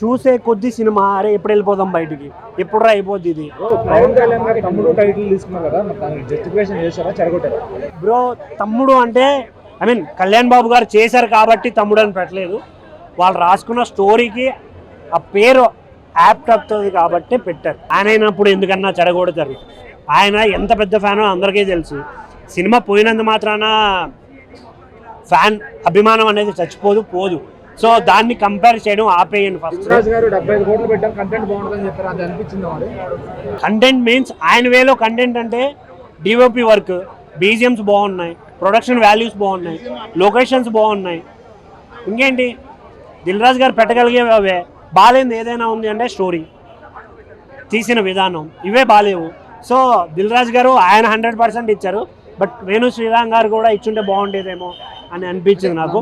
చూసే కొద్ది సినిమా అరే ఎప్పుడు వెళ్ళిపోదాం బయటికి? ఎప్పుడు అయిపోద్ది ఇది? తమ్ముడు టైటిల్ తీసుకున్నారు కదా మరి దానికి జస్టిఫికేషన్ చేశారా చెడగొట్టారా బ్రో తమ్ముడు అంటే ఐ మీన్ కళ్యాణ్ బాబు గారు చేశారు కాబట్టి తమ్ముడు అని పెట్టలేదు. వాళ్ళు రాసుకున్న స్టోరీకి ఆ పేరు యాప్ట్ అవుతుంది కాబట్టి పెట్టారు. ఆయన అయినప్పుడు ఎందుకన్నా చెడగొడతారు? ఆయన ఎంత పెద్ద ఫ్యానో అందరికీ తెలుసు. సినిమా పోయినంత మాత్రాన ఫ్యాన్ అభిమానం అనేది చచ్చిపోదు పోదు. సో దాన్ని కంపేర్ చేయడం ఆపేయండి ఫస్ట్ కంటెంట్ మీన్స్ ఆయన వేలో కంటెంట్ అంటే డిఓపి వర్క్ బీజిఎమ్స్ బాగున్నాయి ప్రొడక్షన్ వాల్యూస్ బాగున్నాయి లొకేషన్స్ బాగున్నాయి. ఇంకేంటి? దిల్ రాజు గారు పెట్టగలిగే అవే. బాగాలేంది ఏదైనా ఉంది అంటే స్టోరీ తీసిన విధానం. ఇవే బాగాలేవు సో దిల్ రాజు గారు ఆయన హండ్రెడ్ పర్సెంట్ ఇచ్చారు. బట్ వేణు శ్రీరామ్ గారు కూడా ఇచ్చుంటే బాగుండేదేమో అని అనిపించింది నాకు.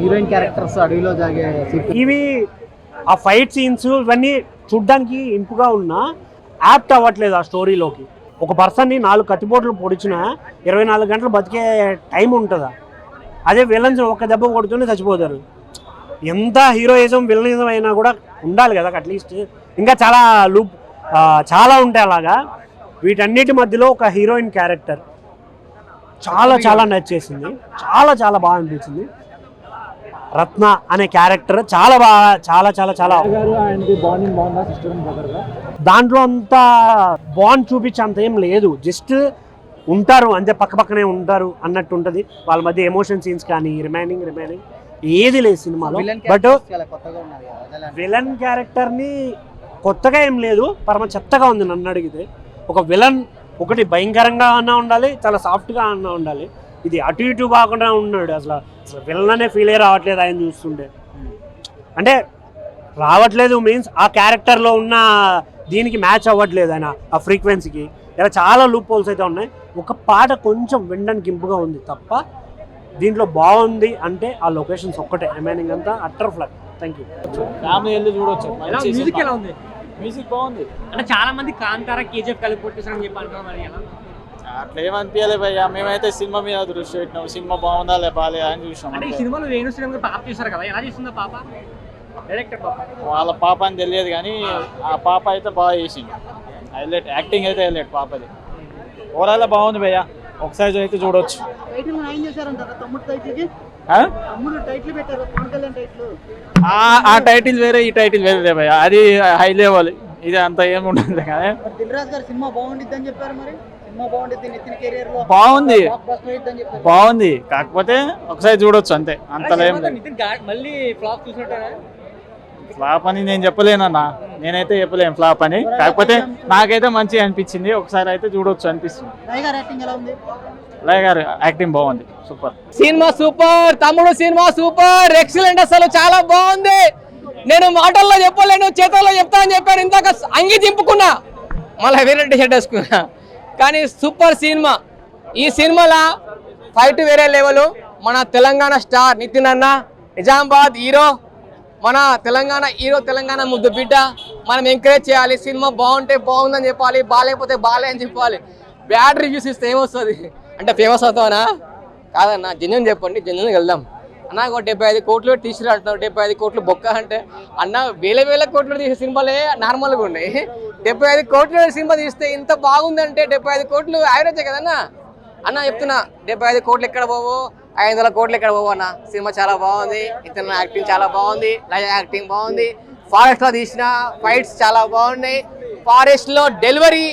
హీరోయిన్ క్యారెక్టర్స్ అడవిలో జాగే ఇవి ఆ ఫైట్ సీన్స్ ఇవన్నీ చూడ్డానికి ఇంపుగా ఉన్నా యాప్ట్ అవ్వట్లేదు ఆ స్టోరీలోకి. ఒక పర్సన్ని నాలుగు కత్తిపోట్లు పొడిచినా ఇరవై నాలుగు గంటలు బతికే టైం ఉంటుందా? అదే విలన్స్ ఒక దెబ్బ కొడుతూనే చచ్చిపోతారు. ఎంత హీరోయిజం విలనిజం అయినా కూడా ఉండాలి కదా అట్లీస్ట్ ఇంకా చాలా లూప్ చాలా ఉంటాయి అలాగా. వీటన్నిటి మధ్యలో ఒక హీరోయిన్ క్యారెక్టర్. చాలా చాలా నచ్చేసింది. చాలా చాలా బాగా అనిపించింది. రత్న అనే క్యారెక్టర్ చాలా బాగా చాలా చాలా చాలా దాంట్లో అంత బాండ్ చూపించే అంత ఏం లేదు. జస్ట్ ఉంటారు. అంతే పక్క పక్కనే ఉంటారు అన్నట్టు ఉంటుంది. వాళ్ళ మధ్య ఎమోషన్ సీన్స్ కానీ రిమైనింగ్ రిమైనింగ్ ఏది లేదు సినిమాలో. బట్ విలన్ క్యారెక్టర్ని కొత్తగా ఏం లేదు. పరమ చెత్తగా ఉంది నన్ను అడిగితే. ఒక విలన్ ఒకటి భయంకరంగా అన్నా ఉండాలి చాలా సాఫ్ట్గా అన్నా ఉండాలి. ఇది అటు ఇటు కాకుండా ఉన్నాడు అసలు. అసలు విలన్ అనే ఫీల్ రావట్లేదు ఆయన చూస్తుంటే. అంటే రావట్లేదు మీన్స్ ఆ క్యారెక్టర్లో ఉన్న దీనికి మ్యాచ్ అవ్వట్లేదు ఆయన ఆ ఫ్రీక్వెన్సీకి ఇలా చాలా లూప్ హోల్స్ అయితే ఉన్నాయి. ఒక పాట కొంచెం వినడానికి ఇంపుగా ఉంది తప్ప దీంట్లో బాగుంది అంటే ఆ లొకేషన్స్ ఒక్కటే. రిమైనింగ్ అంతా utter flop thank you family వెళ్ళి చూడొచ్చు. మ్యూజిక్. ఎలా ఉంది? మ్యూజిక్ బాగుంది. అంటే చాలా మంది కాంతారా కేజీఎఫ్ కలిపి కొట్టేసారని చెప్పి మరి ఎలా? అట్లా ఏమనిపించలే భయ్యా మేమైతే సినిమా మీద దృష్టి పెట్టినాం. సినిమా బాగుందా లే బాగాలేదా అని చూసినాం అంటే ఈ అంతే. సినిమాలో వేణు శ్రీరామ్ గారు పాప చేశారు కదా ఎలా చేసిందా పాప? డైరెక్టర్ పాప. వాళ్ళ పాప అని తెలియదు కానీ ఆ. పాప అయితే బాగా చేసింది. హైలైట్ యాక్టింగ్ అయితే హైలైట్ పాపది. ఓవరాల్ బాగుంది భయ్యా. ఒకసారి అయితే చూడొచ్చు. ఆ? టైటిల్ పెట్టారు. పవన్ కళ్యాణ్ టైటిల్ ఆ- ఆ టైటిల్ వేరే ఈ టైటిల్ వేరే భయ్యా. అది హై లెవెల్ ఇది అంత ఏమి ఉండదు కానీ. మరి దిల్ రాజు గారు సినిమా బాగుండిద్ది అని చెప్పారు మరి? బాగుంది. బాగుంది. కాకపోతే ఒకసారి చూడొచ్చు అంతే. అంతలో మళ్ళీ ఫ్లాప్ అని నేను చెప్పలేనన్నా. నేనైతే చెప్పలేను ఫ్లాప్ అని. కాకపోతే నాకైతే మంచిగా అనిపించింది. ఒకసారి అయితే చూడొచ్చు అనిపిస్తుంది. యాక్టింగ్ ఎలా ఉంది? అలాగే గారు యాక్టింగ్ బాగుంది. సూపర్. సినిమా సూపర్ తమ్ముడు సినిమా సూపర్ ఎక్సలెంట్ అసలు చాలా బాగుంది. నేను మాటల్లో చెప్పలేను చేతల్లో చెప్తా అని చెప్పాను. ఇందాక అంగి దింపుకున్నా. మళ్ళీ వేరే షర్ట్ వేసుకున్నా. కానీ సూపర్ సినిమా. ఈ సినిమాలో ఫైట్ వేరే లెవెల్ మన తెలంగాణ స్టార్ నితిన్ అన్న నిజామాబాద్ హీరో. మన తెలంగాణ హీరో తెలంగాణ ముద్దు బిడ్డ. మనం ఎంకరేజ్ చేయాలి సినిమా బాగుంటే బాగుందని చెప్పాలి బాగాలేకపోతే బాగాలే అని చెప్పాలి. బ్యాడ్ రివ్యూస్ ఇస్తే ఏమొస్తుంది? అంటే ఫేమస్ అవుతావనా? కాదన్న జెన్యున్ చెప్పండి జెన్యున్ వెళ్దాం. అన్న ఒక డెబ్బై ఐదు కోట్లు తీసిరు అంటున్నారు డెబ్బై ఐదు కోట్లు బొక్క అంటే అన్న వేల వేల కోట్లు తీసే సినిమాలే నార్మల్గా ఉన్నాయి. డెబ్బై ఐదు కోట్లు సినిమా తీస్తే ఇంత బాగుందంటే డెబ్బై ఐదు కోట్లు యావరేజే కదన్నా? అన్న చెప్తున్నా డెబ్బై ఐదు కోట్లు ఎక్కడ పోవు? ఐదు వందల కోట్లు ఎక్కడ పోవు అన్న? సినిమా చాలా బాగుంది ఇతను యాక్టింగ్ చాలా బాగుంది లయ యాక్టింగ్ బాగుంది. ఫారెస్ట్లో తీసిన ఫైట్స్ చాలా బాగున్నాయి. ఫారెస్ట్లో డెలివరీ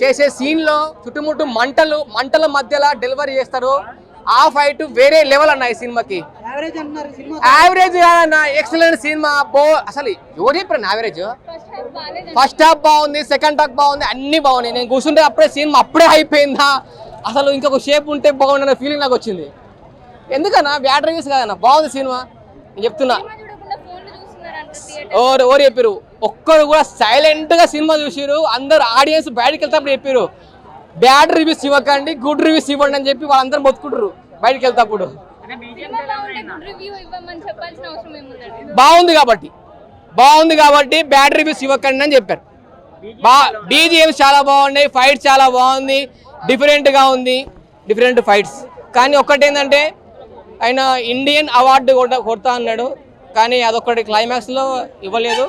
చేసే సీన్లో చుట్టుముట్టు మంటలు మంటల మధ్యలో డెలివరీ చేస్తారు. ఆ ఫైట్ వేరే లెవెల్ అన్న ఈ సినిమాకి. యావరేజ్ కాదన్న ఎక్సలెంట్ సినిమా. బో అసలు ఎవరు చెప్పారు యావరేజ్ ఫస్ట్ హాఫ్ బాగుంది సెకండ్ హాఫ్ బాగుంది అన్ని బాగున్నాయి. నేను కూర్చుంటే అప్పుడే సినిమా అప్పుడే అయిపోయిందా అసలు ఇంకొక షేప్ ఉంటే బాగుండన్న ఫీలింగ్ నాకు వచ్చింది. ఎందుకన్నా? బ్యాడ్ రివ్యూస్ కాదన్న? బాగుంది సినిమా. నేను చెప్తున్నా. ఓరు ఓరు చెప్పారు ఒక్కరు కూడా సైలెంట్గా సినిమా చూసిరు అందరు ఆడియన్స్ బయటకు వెళ్తాప్పుడు చెప్పారు బ్యాడ్ రివ్యూస్ ఇవ్వకండి గుడ్ రివ్యూస్ ఇవ్వండి అని చెప్పి వాళ్ళందరూ మొత్తుకుంటారు బయటకి వెళ్తాప్పుడు బాగుంది కాబట్టి. బాగుంది కాబట్టి బ్యాడ్ రివ్యూస్ ఇవ్వకండి అని చెప్పారు. బా బీజిఎమ్స్ చాలా బాగున్నాయి ఫైట్స్ చాలా బాగుంది డిఫరెంట్గా ఉంది డిఫరెంట్ ఫైట్స్ కానీ ఒక్కటి ఏంటంటే ఆయన ఇండియన్ అవార్డు కొడతా అన్నాడు. కానీ అదొకటి క్లైమాక్స్లో ఇవ్వలేదు.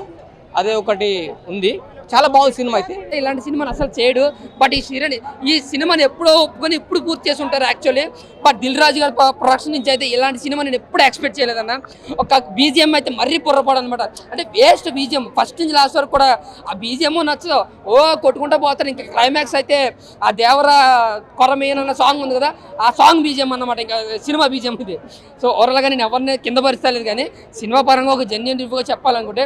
అదే ఒకటి ఉంది. చాలా బాగుంది సినిమా అయితే. ఇలాంటి సినిమాని అసలు చేయడు. బట్ ఈ సినిమాని ఈ సినిమాని ఎప్పుడో ఒప్పుకొని ఇప్పుడు పూర్తి చేసి ఉంటారు యాక్చువల్లీ బట్ దిల్ రాజు గారి ప్రొడక్షన్ నుంచి అయితే ఇలాంటి సినిమా నేను ఎప్పుడు ఎక్స్పెక్ట్ చేయలేదన్న. ఒక బీజిఎం అయితే మరీ పొర్రపాడు అనమాట అంటే వేస్ట్ బీజిఎం ఫస్ట్ నుంచి లాస్ట్ వరకు కూడా ఆ బీజిఎం నచ్చదు. ఓ కొట్టుకుంటా పోతారు. ఇంకా క్లైమాక్స్ అయితే ఆ దేవర కొరమేనన్న సాంగ్ ఉంది కదా ఆ సాంగ్ బీజిఎం అన్నమాట. ఇంకా సినిమా బీజిఎం ఇది. సో ఓవరాల్గా నేను ఎవరిని కింద భరిస్తలేదు కానీ సినిమా పరంగా ఒక జెన్యున్ రివ్యూగా చెప్పాలనుకుంటే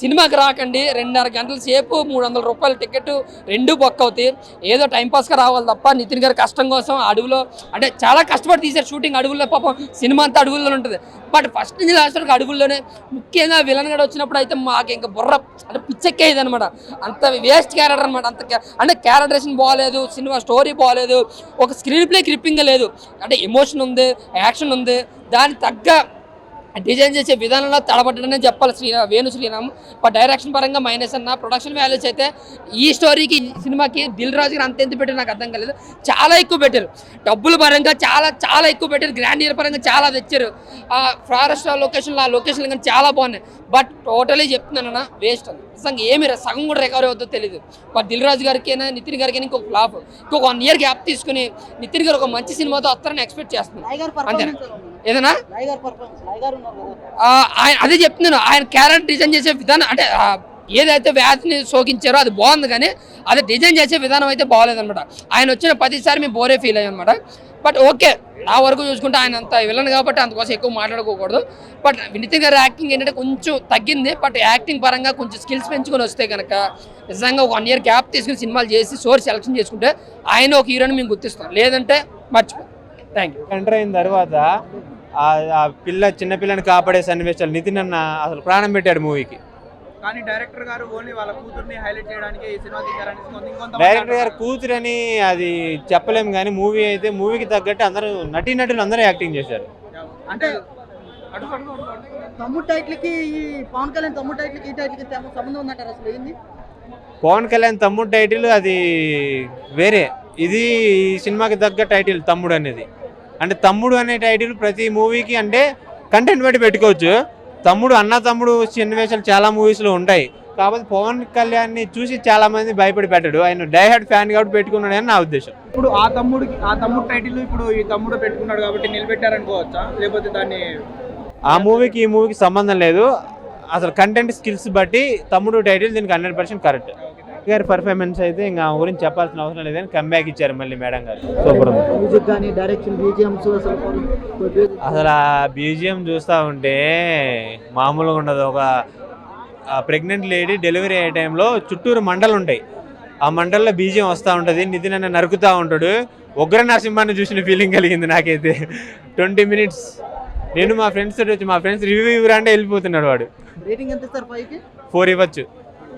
సినిమాకి రాకండి. రెండున్నర గంటల సేపు మూడు వందల రూపాయల టికెట్ రెండు బొక్క అవుతాయి. ఏదో టైంపాస్గా రావాలి తప్ప నితిన్ గారి కష్టం కోసం అడవిలో అంటే చాలా కష్టపడి తీశారు షూటింగ్ అడవుల్లో పాపం సినిమా అంతా అడవుల్లో ఉంటుంది. బట్ ఫస్ట్ నుంచి లాస్ట్ వరకు అడవుల్లోనే ముఖ్యంగా విలన్ గడ వచ్చినప్పుడు అయితే మాకు ఇంకా బుర్ర అంటే పిచ్చెక్కేది అనమాట అంత వేస్ట్ క్యారెక్టర్ అనమాట అంత అంటే క్యారెక్టరేషన్ బాగాలేదు సినిమా స్టోరీ బాగాలేదు ఒక స్క్రీన్ ప్లే క్రిప్పింగ్ లేదు. అంటే ఎమోషన్ ఉంది యాక్షన్ ఉంది దానికి తగ్గ డిజైన్ చేసే విధానంలో తడబడ్డనే చెప్పాలి శ్రీ వేణు శ్రీరామ్. డైరెక్షన్ పరంగా మైనస్ అన్న ప్రొడక్షన్ వాల్యూస్ అయితే ఈ స్టోరీకి ఈ సినిమాకి దిల్ రాజు గారు అంత ఎంత పెట్టారు నాకు అర్థం కాలేదు. చాలా ఎక్కువ పెట్టారు. డబ్బుల పరంగా చాలా చాలా ఎక్కువ పెట్టారు. గ్రాండ్ ఇయర్ పరంగా చాలా తెచ్చారు. ఆ ఫారెస్ట్ లొకేషన్లో ఆ లొకేషన్లు కానీ చాలా బాగున్నాయి. బట్ టోటలీ చెప్తున్నానన్న వేస్ట్ అని నిజంగా ఏమి సగం కూడా రికవరీ అవుతుందో తెలియదు బట్ దిల్ రాజు గారికి నితిన్ గారికి ఇంకొక ఫ్లాప్ ఇంకొక వన్ ఇయర్ గ్యాప్ తీసుకుని నితిన్ గారు ఒక మంచి సినిమాతో వస్తారని ఎక్స్పెక్ట్ చేస్తున్నాను అంతేనా? ఏదైనా ఆయన అదే చెప్తున్నాను. ఆయన క్యారెక్టర్ డిజైన్ చేసే విధానం అంటే ఏదైతే వ్యాధిని సోకించారో అది బాగుంది కానీ అది డిజైన్ చేసే విధానం అయితే బాగోలేదన్నమాట. ఆయన వచ్చిన ప్రతిసారి మేము బోరే ఫీల్ అయ్యాం అనమాట బట్ ఓకే నా వరకు చూసుకుంటే ఆయన అంత విలన్ కాబట్టి అందుకోసం ఎక్కువ మాట్లాడుకోకూడదు. బట్ నితిన్ గారి యాక్టింగ్ ఏంటంటే కొంచెం తగ్గింది. బట్ యాక్టింగ్ పరంగా కొంచెం స్కిల్స్ పెంచుకొని వస్తే కనుక నిజంగా ఒక వన్ ఇయర్ గ్యాప్ తీసుకుని సినిమాలు చేసి సోర్స్ సెలెక్షన్ చేసుకుంటే ఆయన ఒక హీరోని మేము గుర్తిస్తాం. లేదంటే మర్చిపో థ్యాంక్ యూ ఎంటర్ అయిన తర్వాత ఆ- పిల్ల చిన్న పిల్లని కాపాడే సన్నివేశాలు నితిన్ అన్న అసలు ప్రాణం పెట్టాడు మూవీకి. కానీ డైరెక్టర్ గారు ఓన్లీ వాళ్ళ కూతుర్ని హైలైట్ చేయడానికి ఈ సినిమా తీశారని డైరెక్టర్ గారు కూతురని అది చెప్పలేము కానీ మూవీ అయితే మూవీకి తగ్గట్టు అందరూ నటీనటులు అందరూ యాక్టింగ్ చేశారు. అంటే తమ్ముడు ఈ పవన్ కళ్యాణ్ తమ్ముడు టైటిల్కి ఈ సంబంధం ఉందంటారు అసలు? ఏంది? పవన్ కళ్యాణ్ తమ్ముడు టైటిల్ అది వేరే. ఇది ఈ సినిమాకి తగ్గ టైటిల్ తమ్ముడు అనేది. అంటే తమ్ముడు అనే టైటిల్ ప్రతి మూవీకి అంటే కంటెంట్ బట్టి పెట్టుకోవచ్చు. తమ్ముడు అన్న తమ్ముడు సన్నివేశాలు చాలా మూవీస్లో ఉంటాయి. కాకపోతే పవన్ కళ్యాణ్ని చూసి చాలా మంది భయపడి పెట్టాడు. ఆయన డైహార్డ్ ఫ్యాన్ కాబట్టి పెట్టుకున్నాడని నా ఉద్దేశం. ఇప్పుడు ఆ తమ్ముడికి ఆ తమ్ముడు టైటిల్ ఇప్పుడు ఈ తమ్ముడు పెట్టుకున్నాడు కాబట్టి నిలబెట్టారనుకోవచ్చా? లేకపోతే దాన్ని ఆ మూవీకి ఈ మూవీకి సంబంధం లేదు. అసలు కంటెంట్ స్కిల్స్ బట్టి తమ్ముడు టైటిల్ దీనికి హండ్రెడ్ పర్సెంట్ కరెక్ట్. గారి పర్ఫార్మెన్స్ అయితే ఇంకా గురించి చెప్పాల్సిన అవసరం లేదని కంబ్యాక్ ఇచ్చారు మళ్ళీ మేడం గారు. సూపర్ మ్యూజిక్ కానీ డైరెక్షన్ బీజిఎంస్ అసలు అసలు ఆ బీజిఎం చూస్తూ ఉంటే మామూలుగా ఉండదు. ఒక ప్రెగ్నెంట్ లేడీ డెలివరీ అయ్యే టైంలో చుట్టూరు మండలు ఉంటాయి. ఆ మండల్లో బీజియం వస్తూ ఉంటుంది. నితిన్ అన్న నరుకుతూ ఉంటాడు. ఉగ్ర నరసింహాన్ని చూసిన ఫీలింగ్ కలిగింది నాకైతే. Twenty minutes. నేను మా ఫ్రెండ్స్ తోటి వచ్చి మా ఫ్రెండ్స్ రివ్యూ ఇవ్వరా అంటే వెళ్ళిపోతున్నాడు వాడు. రేటింగ్ ఎంత ఫోర్ ఇవ్వచ్చు.